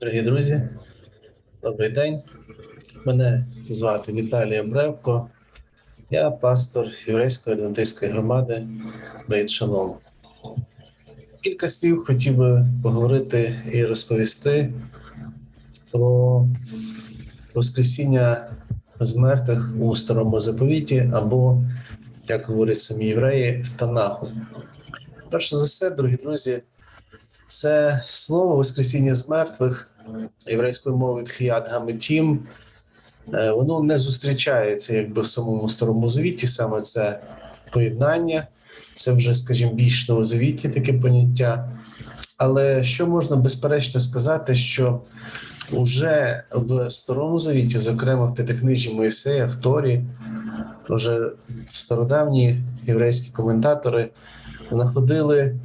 Дорогі друзі, добрий день. Мене звати Віталій Абревко. Я пастор єврейської адвентистської громади Бейт Шалом. Кілька слів хотів би поговорити і розповісти про Воскресіння з мертвих у старому заповіті, або, як говорять самі євреї, в Танаху. Перше за все, дорогі друзі, це слово Воскресіння з мертвих єврейською мовою Тхіят Гаметім. е, Воно не зустрічається якби в самому старому завіті, саме це поєднання, це вже, скажімо, більш новозавітні таке поняття. Але що можна безперечно сказати, що вже в старому завіті, зокрема в п'ятикнижі Моїсея, в Торі, вже стародавні єврейські коментатори знаходили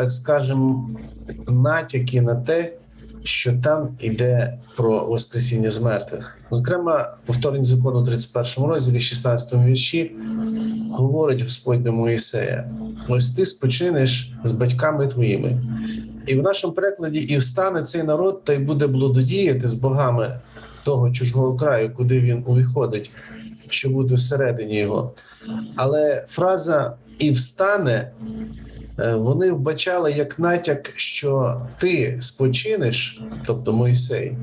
так скажемо, натяки на те, що там йде про Воскресіння з мертвих. Зокрема, повторення закону у 31 розділі, 16 вірші, говорить Господь до Моїсея: ось ти спочинеш з батьками твоїми. І в нашому перекладі і встане цей народ, та й буде блудодіяти з богами того чужого краю, куди він увіходить, що буде всередині його. Але фраза і встане вони вбачали як натяк, що ти спочинеш, тобто Мойсей,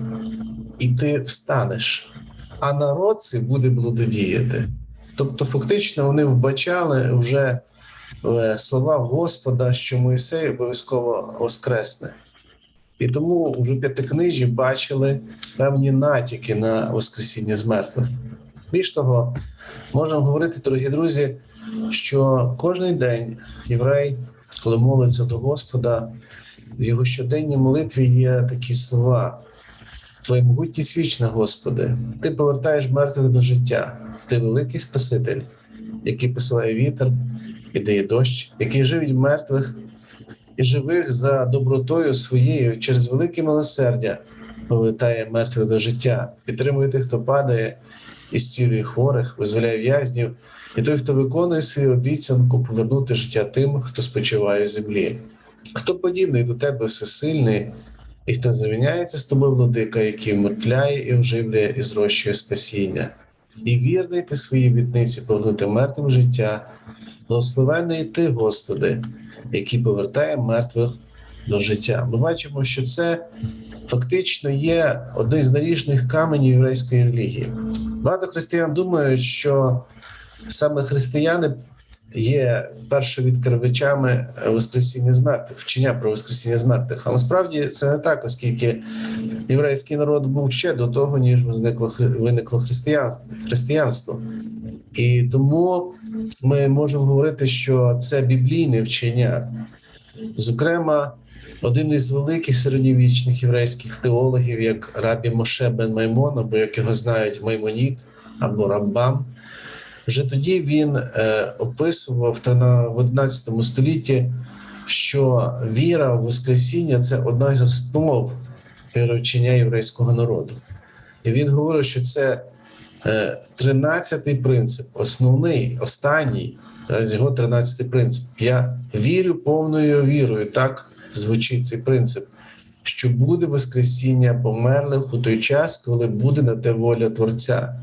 і ти встанеш, а народ цей буде блудодіяти. Тобто, фактично, вони вбачали вже е, слова Господа, що Мойсей обов'язково воскресне. І тому вже п'ятикнижі бачили певні натяки на Воскресіння з мертвих. Більш того, можемо говорити, дорогі друзі, що кожен день єврей, коли молиться до Господа, в його щоденній молитві є такі слова: Твоя могутність вічна, Господи, Ти повертаєш мертвих до життя, Ти великий Спаситель, який посилає вітер і дає дощ, який живить мертвих і живих за добротою своєю через велике милосердя, повертає мертвих до життя, підтримує тих, хто падає, і зцілює хворих, визволяє в'язнів, і той, хто виконує свою обіцянку повернути життя тим, хто спочиває в землі. Хто подібний до тебе всесильний, і хто завіняється з тобою, владика, який вмертвляє і оживлює і зрощує спасіння, і вірний ти своїй вітниці повернути мертвим життя, благословенний ти, Господи, який повертає мертвих до життя. Ми бачимо, що це фактично є один з наріжних каменів єврейської релігії. Багато християн думають, що саме християни є першовідкривачами Воскресіння з мертвих, вчення про Воскресіння з мертвих. Але насправді це не так, оскільки єврейський народ був ще до того, ніж виникло, виникло християнство. І тому ми можемо говорити, що це біблійне вчення. Зокрема, один із великих середньовічних єврейських теологів, як рабі Моше бен Маймон, або як його знають Маймоніт або Рамбам, вже тоді він е, описував на- в 11 столітті, що віра в Воскресіння це одна з основ віровчення єврейського народу. І він говорив, що це е, 13-й принцип, основний, останній, та, з його 13-й принцип. Я вірю повною вірою. Так звучить цей принцип, що буде Воскресіння померлих у той час, коли буде на те воля Творця,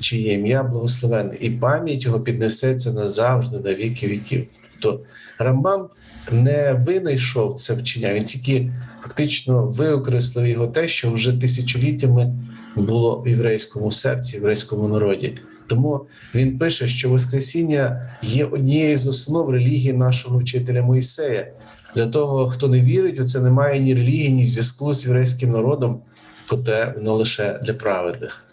чиє ім'я благословенне, і пам'ять його піднесеться назавжди, на віки віків. Тобто Рамбам не винайшов це вчення, він тільки фактично виокреслив його те, що вже тисячоліттями було в єврейському серці, в єврейському народі. Тому він пише, що Воскресіння є однією з основ релігії нашого вчителя Моїсея. Для того, хто не вірить, у це немає ні релігії, ні зв'язку з єврейським народом, проте воно лише для праведних.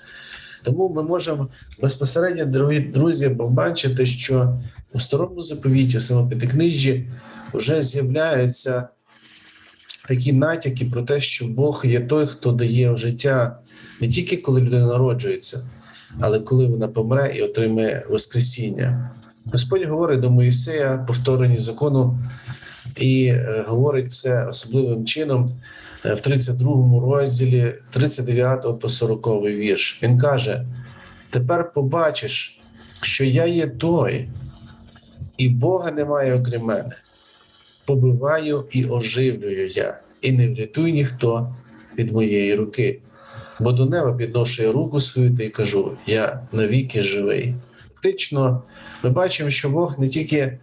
Тому ми можемо безпосередньо, дорогі друзі, побачити, що у старому заповіті, в самоп'ятикнижжі, вже з'являються такі натяки про те, що Бог є той, хто дає життя не тільки коли людина народжується, але коли вона помре і отримає Воскресіння. Господь говорить до Моїсея повторені закону і е, говорить це особливим чином в 32 розділі 39 по 40 вірш. Він каже: Тепер побачиш, що я є той, і Бога немає окрім мене. Побиваю і оживлюю я, і не врятує ніхто, від моєї руки. Бо до неба підношу я руку свою та й кажу: я навіки живий. Фактично, ми бачимо, що Бог не тільки е,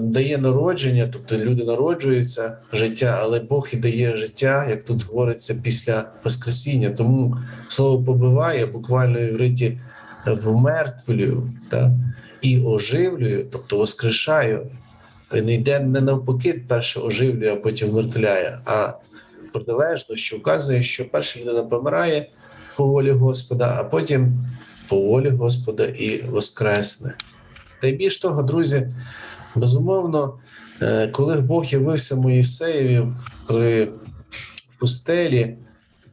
дає народження, тобто люди народжуються життя, але Бог і дає життя, як тут говориться, після Воскресіння. Тому слово побиває буквально в івриті вмертвлюю та, і оживлюю, тобто воскрешаю. Не йде не навпаки, перше оживлює, а потім вмертвляє, а протилежно, що вказує, що перша людина помирає по волі Господа, а потім по волі Господа і воскресне. Та й більш того, друзі, безумовно, е, коли Бог явився Моїсеєві при пустелі,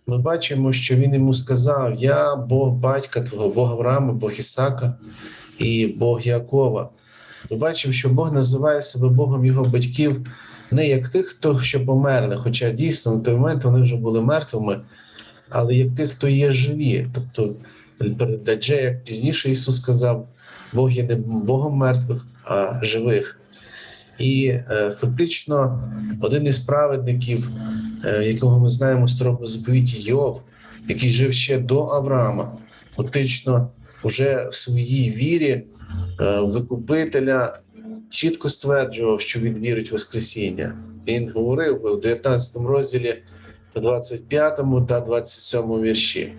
ми бачимо, що він йому сказав: Я Бог батька твого, Бог Авраама, Бог Ісака і Бог Якова. Ми бачимо, що Бог називає себе Богом його батьків не як тих, хто що померли, хоча дійсно на той момент вони вже були мертвими, але як тих, хто є живі. Тобто, для Джея, як пізніше Ісус сказав, Бог є не Богом мертвих, а живих. І е, фактично один із праведників, е, якого ми знаємо в старому заповіті Йов, який жив ще до Авраама, фактично вже в своїй вірі е, викупителя чітко стверджував, що він вірить в Воскресіння. Він говорив у 19 розділі, 25 та 27 вірші.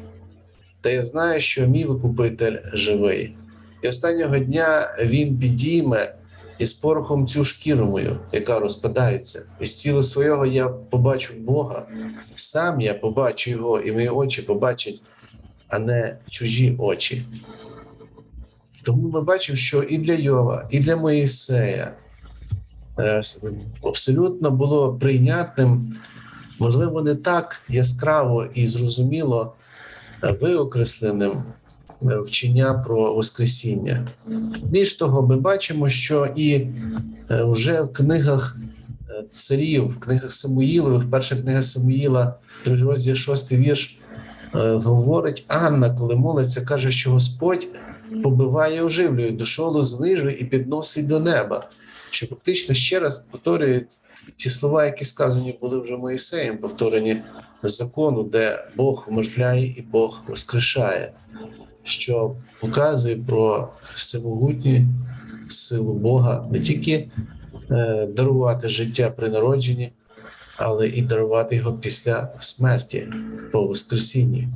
Та я знаю, що мій викупитель живий. І останнього дня він підійме із порохом цю шкіру мою, яка розпадається. І з тіла свого я побачу Бога. Сам я побачу його, і мої очі побачать, а не чужі очі. Тому ми бачимо, що і для Йова, і для Моїсея е, абсолютно було прийнятним, можливо, не так яскраво і зрозуміло е, виокресленим вчення про Воскресіння. Більш того, ми бачимо, що і е, вже в книгах е, царів, в книгах Самуїлових, перша книга Самуїла, другий розділ, шостий вірш, е, говорить Анна, коли молиться, каже, що Господь побиває, оживлює, душолу знижує і підносить до неба. Що фактично ще раз повторюють ті слова, які сказані були вже Моїсеєм, повторені закону, де Бог вмертвляє і Бог воскрешає, що показує про всемогутню силу Бога не тільки е, дарувати життя при народженні, але і дарувати його після смерті по Воскресінні.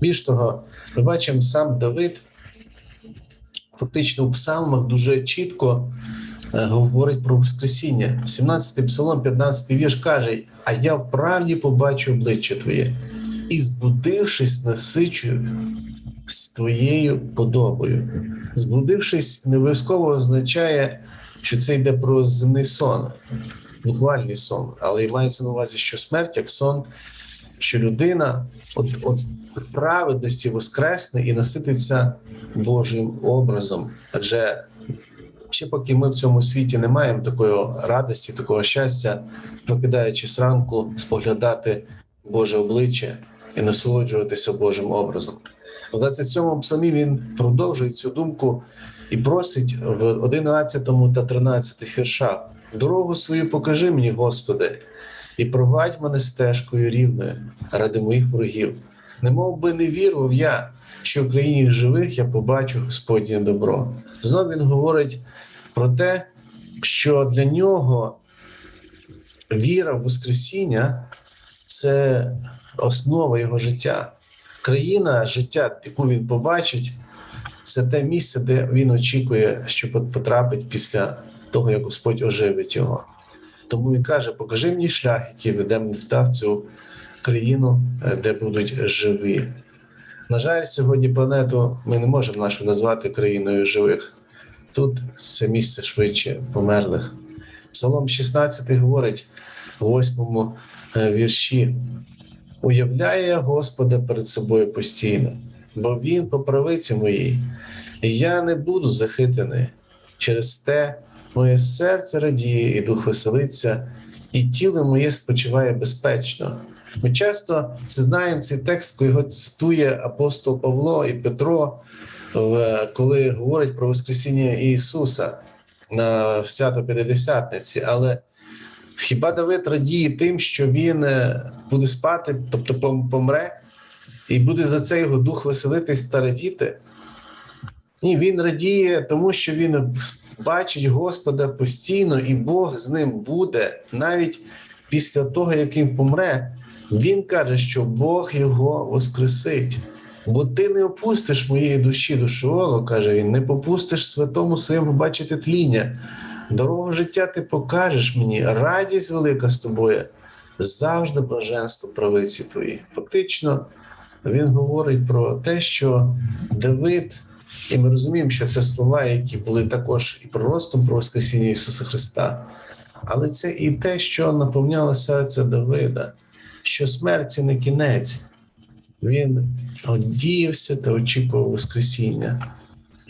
Більш того, ми бачимо сам Давид фактично у псалмах дуже чітко е, говорить про Воскресіння. 17-й псалом, 15-й вірш каже: А я вправді побачу обличчя Твоє, і збудившись, насичу з твоєю подобою. Збудившись, не обов'язково означає, що це йде про земний сон, буквальний сон, але і мається на увазі, що смерть як сон, що людина от, от праведності воскресне і насититься Божим образом. Адже ще поки ми в цьому світі не маємо такої радості, такого щастя, прокидаючись ранку, споглядати Боже обличчя і насолоджуватися Божим образом. В 27-му псалмі він продовжує цю думку і просить в 11 та 13 віршах: дорогу свою покажи мені, Господи, і провадь мене стежкою рівною ради моїх ворогів. Не мов би не вірував я, що в країні живих я побачу Господнє добро. Знов він говорить про те, що для нього віра в Воскресіння це основа його життя. Країна життя, яку він побачить, це те місце, де він очікує, що потрапить після того, як Господь оживить його. Тому він каже: покажи мені шлях, який веде мене в цю країну, е, де будуть живі. На жаль, сьогодні планету ми не можемо нашу назвати країною живих. Тут це місце швидше померлих. Псалом 16 говорить в восьмому е, вірші: уявляє я Господа перед собою постійно, бо Він по правиці моїй, і я не буду захитаний. Через те моє серце радіє, і дух веселиться, і тіло моє спочиває безпечно. Ми часто це знаємо цей текст, коли його цитує апостол Павло і Петро, коли говорять про Воскресіння Ісуса на свято П'ятидесятниці. Але Хіба Давид радіє тим, що він е, буде спати, тобто помре, і буде за це його дух веселитись та радіти? Ні, він радіє, тому що він бачить Господа постійно, і Бог з ним буде навіть після того, як він помре. Він каже, що Бог його воскресить. Бо ти не опустиш моєї душі до Шеолу, каже він, не попустиш святому своєму бачити тління. Дорогу життя ти покажеш мені, радість велика з тобою, завжди блаженство правиці твої. Фактично, він говорить про те, що Давид, і ми розуміємо, що це слова, які були також і проростом про Воскресіння Ісуса Христа, але це і те, що наповняло серце Давида, що смерть це не кінець. Він одіявся та очікував Воскресіння.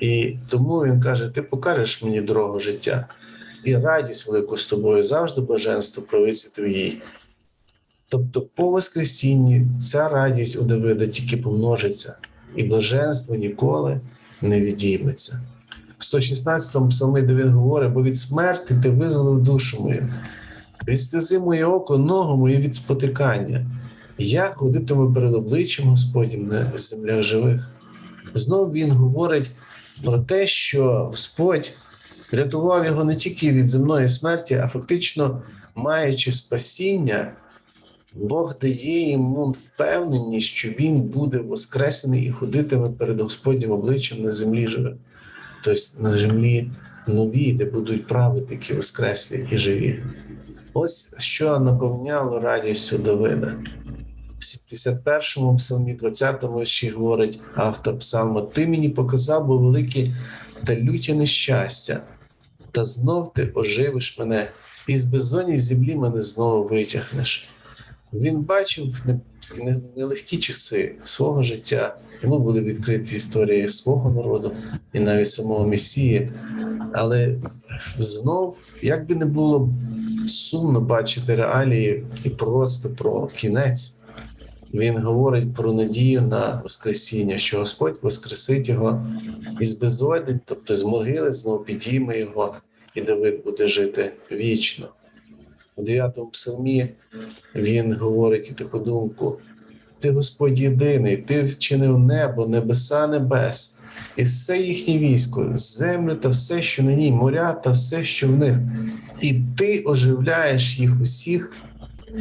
І тому він каже: Ти покажеш мені дорогу життя і радість велику з тобою завжди блаженство правиці твоїй. Тобто, по Воскресінні ця радість у Давида тільки помножиться, і блаженство ніколи не відійметься. В 116-му псалмі, де він говорить, бо від смерти ти визволив душу мою, від сльози моє око, ногу мою від спотикання. Я ходитиму перед обличчям Господнім на землях живих. Знову він говорить про те, що Господь рятував його не тільки від земної смерті, а фактично, маючи спасіння, Бог дає йому впевненість, що він буде воскресений і ходитиме перед Господнім обличчям на землі живих, тобто на землі нові, де будуть праведники воскреслі і живі. Ось що наповняло радістю Давида. В 71-му псалмі, 20-му ще говорить автор псалма: Ти мені показав бо великі та люті нещастя, та знов ти оживиш мене, і з безоні землі мене знову витягнеш. Він бачив не- не- нелегкі часи свого життя, йому були відкриті історії свого народу і навіть самого Месії. Але знов, як би не було сумно бачити реалії і просто про кінець, він говорить про надію на Воскресіння, що Господь воскресить його із безодень, тобто з могили, знову підійме його, і Давид буде жити вічно. У 9 псалмі він говорить таку думку: Ти Господь єдиний, ти вчинив небо, небеса небес, і все їхнє військо, землю та все, що на ній, моря та все, що в них. І ти оживляєш їх усіх,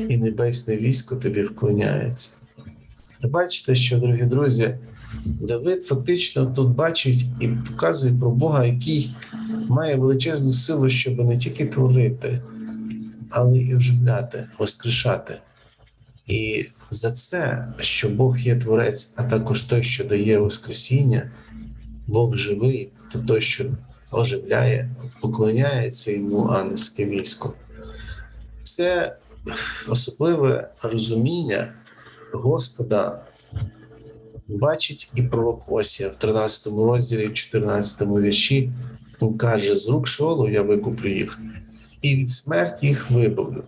і небесне військо тобі вклоняється. Бачите, що, дорогі друзі, Давид фактично тут бачить і показує про Бога, який має величезну силу, щоб не тільки творити, але і оживляти, воскрешати. І за це, що Бог є творець, а також той, що дає Воскресіння, Бог живий, та той, що оживляє, поклоняється йому ангельське військо. Це особливе розуміння Господа бачить і пророк Осія в 13 розділі, 14 вірші. Він каже: з рук Шолу я викуплю їх, і від смерті їх вибавлю.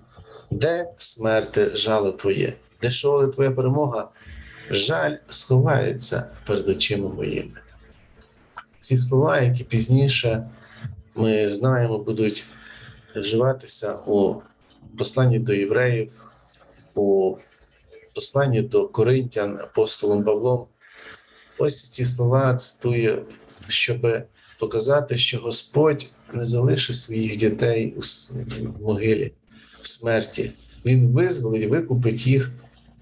Де смерти жало твоє? Де шоли твоя перемога? Жаль сховається перед очима моїми. Ці слова, які пізніше ми знаємо, будуть вживатися у посланні до євреїв, у посланні до Коринтян апостолом Павлом. Ось ці слова цитую, щоб показати, що Господь не залишить своїх дітей в могилі, в смерті. Він визволить, викупить їх,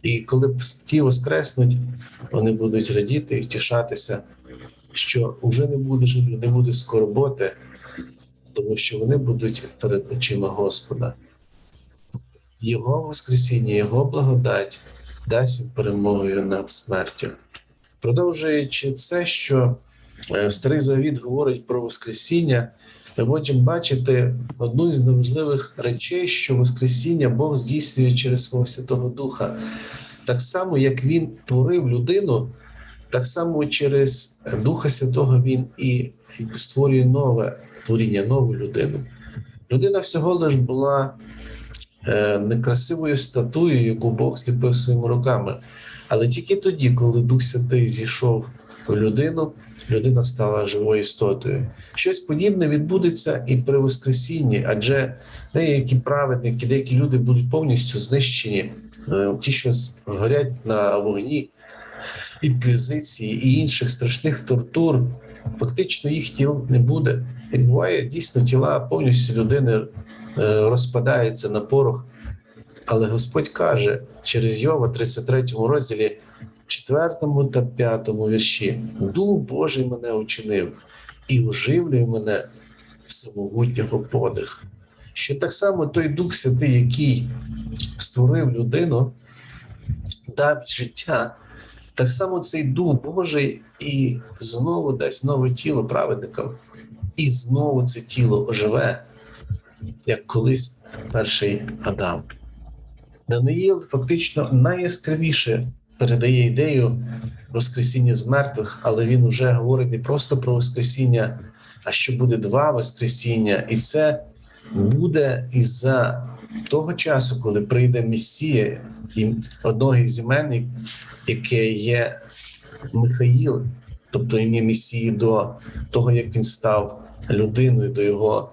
і коли ті воскреснуть, вони будуть радіти і втішатися, що вже не буде жалю, не буде скорботи, тому що вони будуть перед очима Господа. Його Воскресіння, Його благодать дасть перемогою над смертю. Продовжуючи це, що е, Старий Завіт говорить про Воскресіння, ми можемо бачити одну із найважливих речей, що Воскресіння Бог здійснює через свого Святого Духа. Так само, як Він творив людину, так само через Духа Святого Він і створює нове творіння, нову людину. Людина всього лиш була некрасивою статуєю, яку Бог сліпив своїми руками. Але тільки тоді, коли Дух Святий зійшов в людину, людина стала живою істотою. Щось подібне відбудеться і при Воскресінні, адже деякі праведники, деякі люди будуть повністю знищені, Е, ті, що горять на вогні інквізиції і інших страшних тортур, фактично їх тіл не буде. І буває дійсно тіла повністю людини е, розпадаються на порох. Але Господь каже через Йова, 33 розділі, 4 та 5 вірші: Дух Божий мене учинив і оживлює мене всемогутнього подих. Що так само той Дух Святий, який створив людину, дасть життя, так само цей Дух Божий і знову дасть нове тіло праведникам, і знову це тіло оживе, як колись перший Адам. Даниїл фактично найяскравіше передає ідею Воскресіння з мертвих, але він уже говорить не просто про Воскресіння, а що буде два Воскресіння, і це буде із-за того часу, коли прийде Месія, і одного із імен, яке є Михаїл, тобто ім'я Месії до того, як він став людиною, до його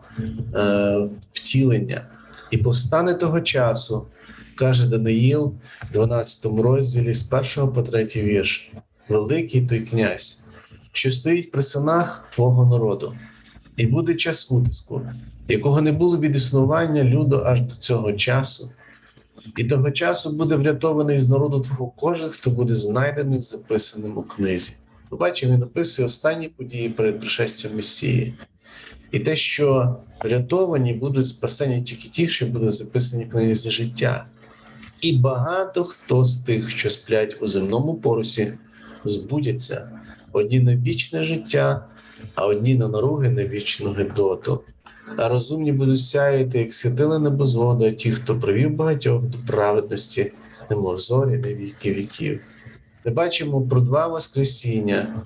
е, втілення. І повстане того часу, каже Даниїл, 12 розділі з 1 по 3 вірш, великий той князь, що стоїть при синах твого народу, і буде час утиску, якого не було від існування люду аж до цього часу. І того часу буде врятований з народу твого кожен, хто буде знайдений записаним у книзі. Побачимо, він описує останні події перед пришестям Месії. І те, що врятовані будуть спасені тільки ті, що будуть записані в книзі життя. І багато хто з тих, що сплять у земному порусі, збудяться одні на вічне життя, а одні на наруги на вічну гидоту. А розумні будуть сяяти, як світили небозвода, ті, хто привів багатьох до праведності, немов зорі на віки віків. Ми бачимо про два Воскресіння,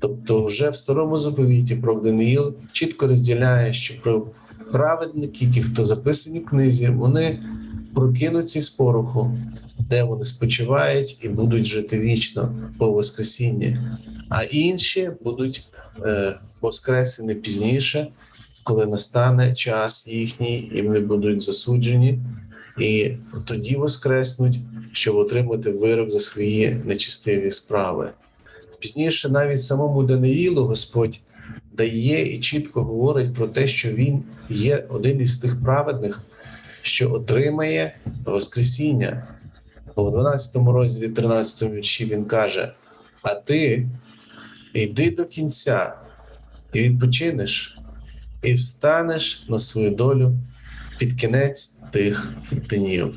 тобто, вже в старому заповіті про Даниїл чітко розділяє, що про праведники, ті, хто записані в книзі, вони прокинуться з пороху, де вони спочивають і будуть жити вічно по Воскресінні, а інші будуть е, воскресені пізніше, коли настане час їхній, і вони будуть засуджені, і тоді воскреснуть, щоб отримати вирок за свої нечистиві справи. Пізніше, навіть самому Даниїлу Господь дає і чітко говорить про те, що він є один із тих праведних, що отримає Воскресіння. В 12 розділі 13 вірші він каже: А ти йди до кінця і відпочинеш, і встанеш на свою долю під кінець тих днів.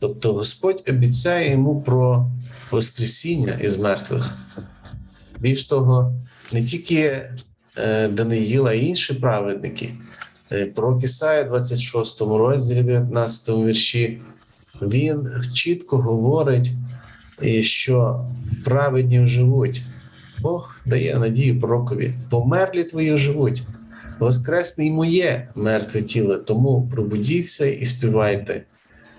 Тобто Господь обіцяє йому про Воскресіння із мертвих. Більш того, не тільки е, Даниїла, а й інші праведники. Про Кисая, 26 розділі, 19 вірші, він чітко говорить, е, що праведні живуть. Бог дає надію пророкові. Померлі твої живуть, воскресне й моє мертве тіло, тому пробудіться і співайте,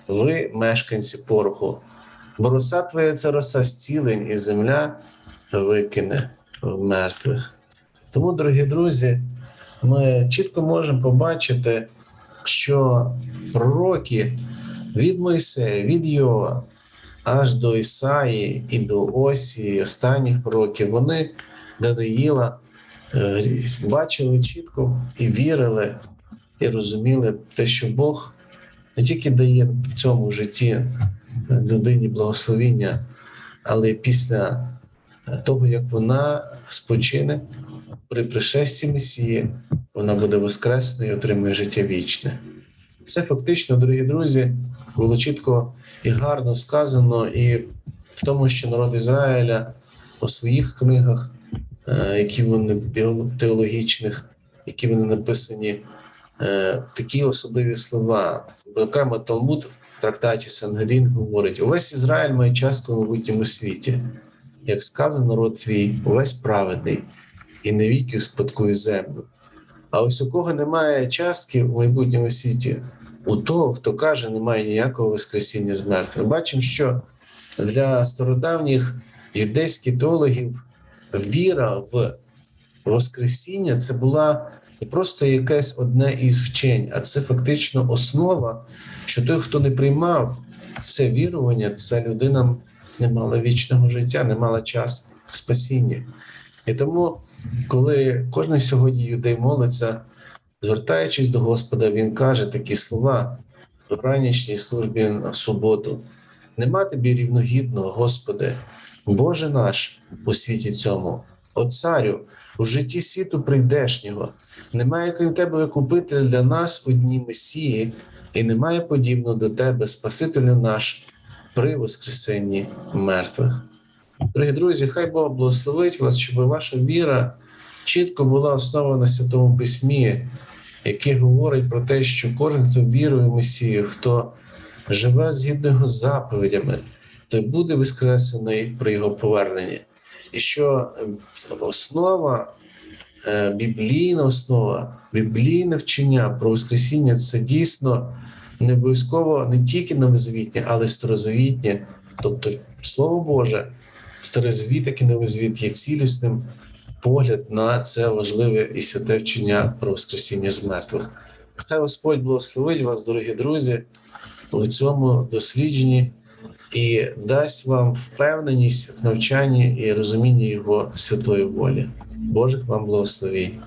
ви, мешканці пороху, бо роса твоя це роса зцілень, і земля викине в мертвих. Тому, дорогі друзі, ми чітко можемо побачити, що пророки від Мойсея, від Йова аж до Ісаї і до Осії, останніх пророків, вони Даниїла бачили чітко і вірили, і розуміли те, що Бог не тільки дає в цьому житті людині благословіння, але й після того, як вона спочине при пришесті Месії, вона буде воскресна і отримує життя вічне. Це фактично, дорогі друзі, було чітко і гарно сказано, і в тому, що народ Ізраїля у своїх книгах, е, які вони біо- теологічних, які вони написані, е, такі особливі слова. Окремо Талмуд в трактаті Сангелін говорить: увесь Ізраїль має частку в майбутньому світі. Як сказано, народ твій, увесь праведний, і навіки успадкує землю. А ось у кого немає частки в майбутньому світі, у того, хто каже, немає ніякого воскресіння з мертвих. Бачимо, що для стародавніх юдейських теологів віра в Воскресіння це була не просто якесь одне із вчень, а це фактично основа, що той, хто не приймав це вірування, ця людина не мала вічного життя, не мала часу в спасінні. І тому, коли кожен сьогодні юдей молиться, звертаючись до Господа, він каже такі слова в ранішній службі на суботу: нема тобі рівногідного, Господи, Боже наш у світі цьому, о царю, у житті світу прийдешнього. Немає крім тебе викупителя для нас у дні Месії, і немає подібного до тебе, Спасителю наш, при Воскресенні мертвих. Дорогі друзі, хай Бог благословить вас, щоб ваша віра чітко була основана на Святому Письмі, яке говорить про те, що кожен, хто вірує в Месію, хто живе згідно його заповідями, той буде воскресений при його поверненні. І що е, основа, е, біблійна основа, біблійне вчення про Воскресіння це дійсно не обов'язково не тільки новозавітнє, але й старозавітнє. Тобто, Слово Боже, старезвіт, як і новий є цілісним погляд на це важливе і святе вчення про Воскресіння з мертвих. Хай Господь благословить вас, дорогі друзі, в цьому дослідженні і дасть вам впевненість в навчанні і розумінні Його святої волі. Божих вам благословень.